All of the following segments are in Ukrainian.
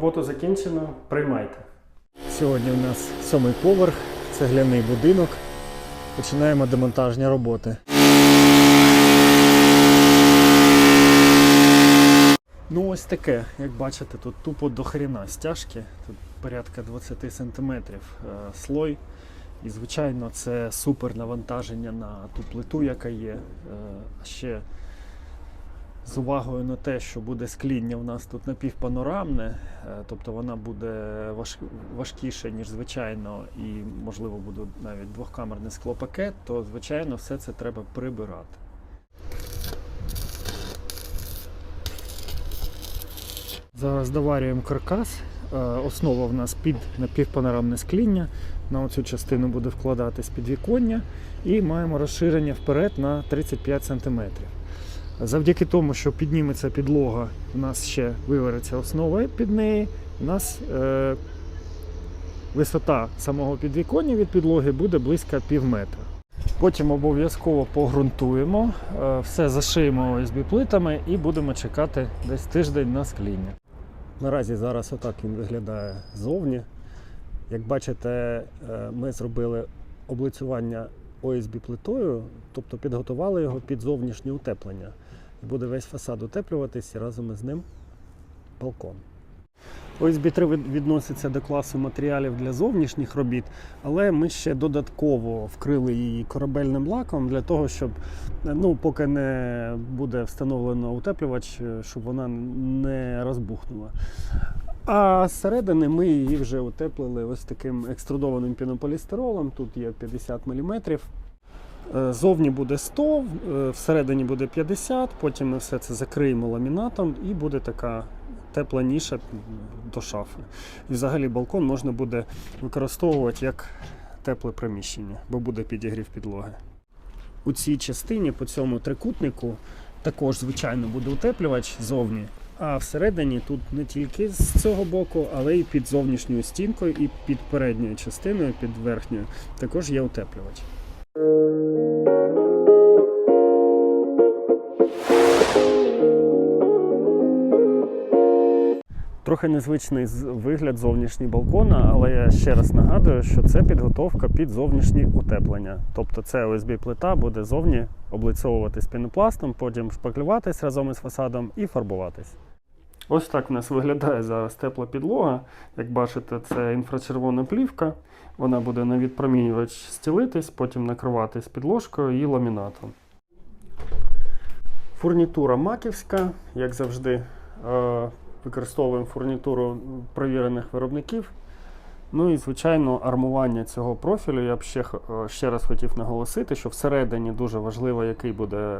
Роботу закінчено, приймайте. Сьогодні у нас сьомий поверх, цегляний будинок. Починаємо демонтажні роботи. Ну ось таке, як бачите, тут тупо до хрена стяжки, тут порядка 20 см слой. І, звичайно, це супер навантаження на ту плиту, яка є. Е, ще з увагою на те, що буде скління у нас тут напівпанорамне, е, тобто вона буде важ, важкіше, ніж звичайно, і, можливо, буде навіть двохкамерний склопакет, то, звичайно, все це треба прибирати. Зараз доварюємо каркас. Е, Основа в нас під напівпанорамне скління. На оцю частину буде вкладатись підвіконня і маємо розширення вперед на 35 см. Завдяки тому, що підніметься підлога, у нас ще вивериться основа під неї. У нас е, висота самого підвіконня від підлоги буде близько пів метра. Потім обов'язково погрунтуємо, е, все зашиємо ОСБ плитами і будемо чекати десь тиждень на скління. Наразі зараз отак він виглядає ззовні. Як бачите, е, ми зробили облицювання ОСБ плитою, тобто підготували його під зовнішнє утеплення. І буде весь фасад утеплюватись і разом із ним балкон. ОСБ 3 відноситься до класу матеріалів для зовнішніх робіт, але ми ще додатково вкрили її корабельним лаком для того, щоб ну, поки не буде встановлено утеплювач, е, щоб вона не розбухнула. А зсередини ми її вже утеплили ось таким екструдованим пінополістиролом. Тут є 50 мм. Зовні буде 100, е, всередині буде 50, потім ми все це закриємо ламінатом і буде така тепла ніша до шафи. І взагалі балкон можна буде використовувати як тепле приміщення, бо буде підігрів підлоги. У цій частині по цьому трикутнику також, звичайно, буде утеплювач зовні. А всередині тут не тільки з цього боку, але й під зовнішньою стінкою, і під передньою частиною, під верхньою, також є утеплювач. Трохи незвичний вигляд зовнішній балкона, але я ще раз нагадую, що це підготовка під зовнішнє утеплення. Тобто це ОСБ плита буде зовні облицьовуватись пінопластом, потім шпаклюватись разом із фасадом і фарбуватись. Ось так в нас виглядає зараз тепла підлога. Як бачите, це інфрачервона плівка. Вона буде на відпромінювач стілитись, потім накриватись підложкою і ламінатом. Фурнітура маківська, як завжди. Використовуємо фурнітуру провірених виробників. Ну і, звичайно, армування цього профілю. Я б ще, е, ще раз хотів наголосити, що всередині дуже важливо, який буде е,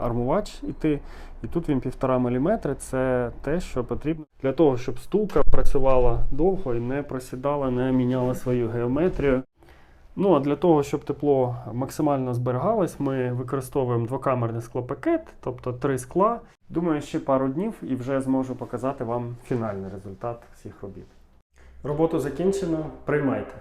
армувач іти. І тут він 1,5 мм. Це те, що потрібно для того, щоб стулка працювала довго і не просідала, не міняла свою геометрію. Ну а для того, щоб тепло максимально зберігалось, ми використовуємо двокамерний склопакет, тобто три скла. Думаю, ще пару днів і вже зможу показати вам фінальний результат всіх робіт. Роботу закінчено, приймайте.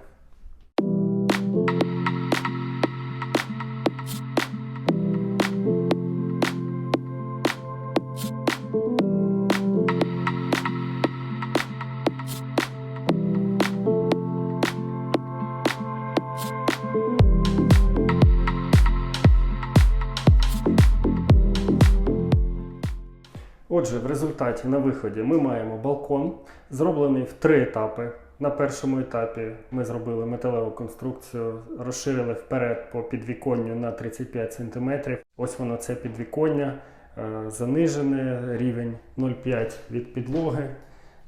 Отже, в результаті на виході ми маємо балкон, зроблений в три етапи. На першому етапі ми зробили металеву конструкцію, розширили вперед по підвіконню на 35 см. Ось воно це підвіконня, е, занижене рівень 0,5 від підлоги.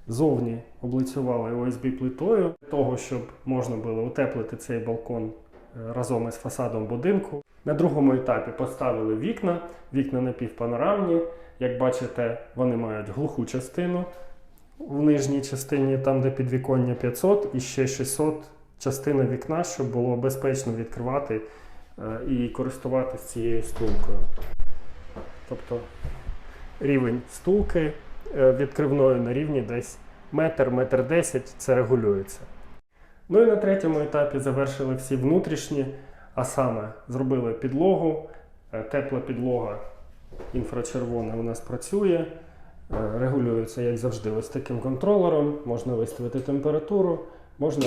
Зовні облицювали ОСБ плитою для того, щоб можна було утеплити цей балкон е, разом із фасадом будинку. На другому етапі поставили вікна, вікна напівпанорамні. Як бачите, вони мають глуху частину в нижній частині, там де підвіконня 500, і ще 600 частина вікна, щоб було безпечно відкривати е, і користуватися цією стулкою. Тобто рівень стулки е, відкривної на рівні десь метр, метр десять, це регулюється. Ну і на третьому етапі завершили всі внутрішні, а саме зробили підлогу, е, тепла підлога інфрачервона у нас працює. Е, Регулюється, як завжди, ось таким контролером. Можна виставити температуру, можна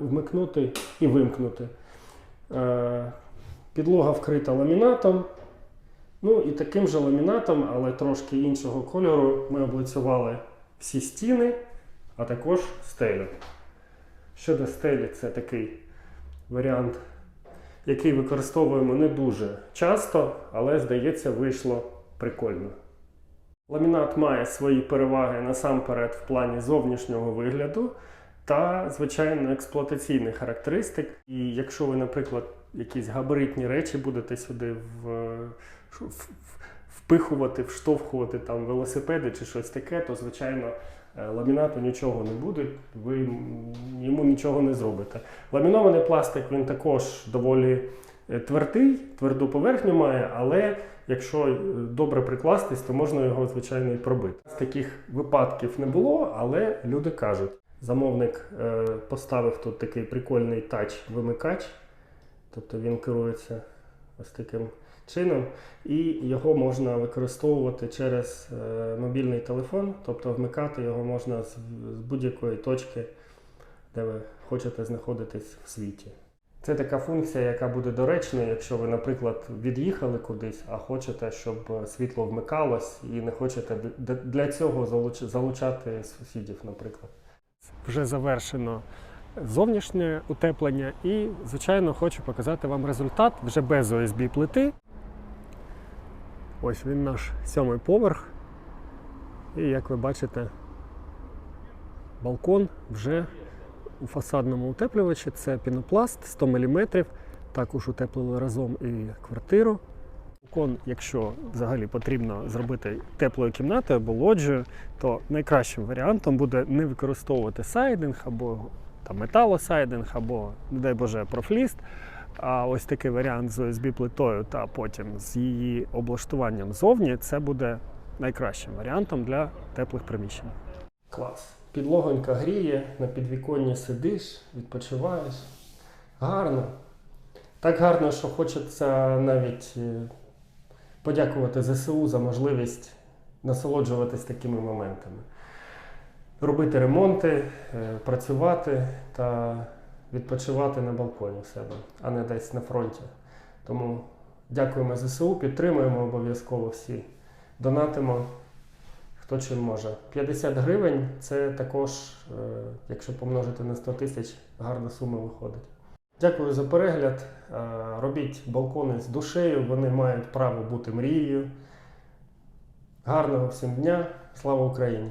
вмикнути і вимкнути. Е, Підлога вкрита ламінатом. Ну і таким же ламінатом, але трошки іншого кольору, ми облицювали всі стіни, а також стелю. Щодо стелі, це такий варіант, який використовуємо не дуже часто, але, здається, вийшло прикольно. Ламінат має свої переваги насамперед в плані зовнішнього вигляду та, звичайно, експлуатаційних характеристик. І якщо ви, наприклад, якісь габаритні речі будете сюди в, впихувати, вштовхувати там велосипеди чи щось таке, то звичайно ламінату нічого не буде, ви йому нічого не зробите. Ламінований пластик він також доволі е, твердий, тверду поверхню має, але якщо е, добре прикластись, то можна його, звичайно, і пробити. Таких випадків не було, але люди кажуть. Замовник е, поставив тут такий прикольний тач-вимикач, тобто він керується ось таким чином, і його можна використовувати через е, мобільний телефон, тобто вмикати його можна з, будь-якої точки, де ви хочете знаходитись в світі. Це така функція, яка буде доречною, якщо ви, наприклад, від'їхали кудись, а хочете, щоб світло вмикалось, і не хочете для цього залучати сусідів, наприклад. Вже завершено зовнішнє утеплення, і, звичайно, хочу показати вам результат вже без ОСБ плити. Ось він наш сьомий поверх. І як ви бачите, балкон вже у фасадному утеплювачі. Це пінопласт 100 мм. Також утеплили разом і квартиру. Балкон, якщо взагалі потрібно зробити теплою кімнатою або лоджією, то найкращим варіантом буде не використовувати сайдинг або там, металосайдинг, або, не дай Боже, профліст. А ось такий варіант з ОСБ плитою та потім з її облаштуванням зовні, це буде найкращим варіантом для теплих приміщень. Клас. Підлогонька гріє, на підвіконні сидиш, відпочиваєш. Гарно. Так гарно, що хочеться навіть е, подякувати ЗСУ за можливість насолоджуватись такими моментами. Робити ремонти, е, працювати та відпочивати на балконі в себе, а не десь на фронті. Тому дякуємо ЗСУ, підтримуємо обов'язково всі. Донатимо хто чим може. 50 гривень це також, е, якщо помножити на 100 тисяч, гарна сума виходить. Дякую за перегляд. Е, Робіть балкони з душею, вони мають право бути мрією. Гарного всім дня! Слава Україні!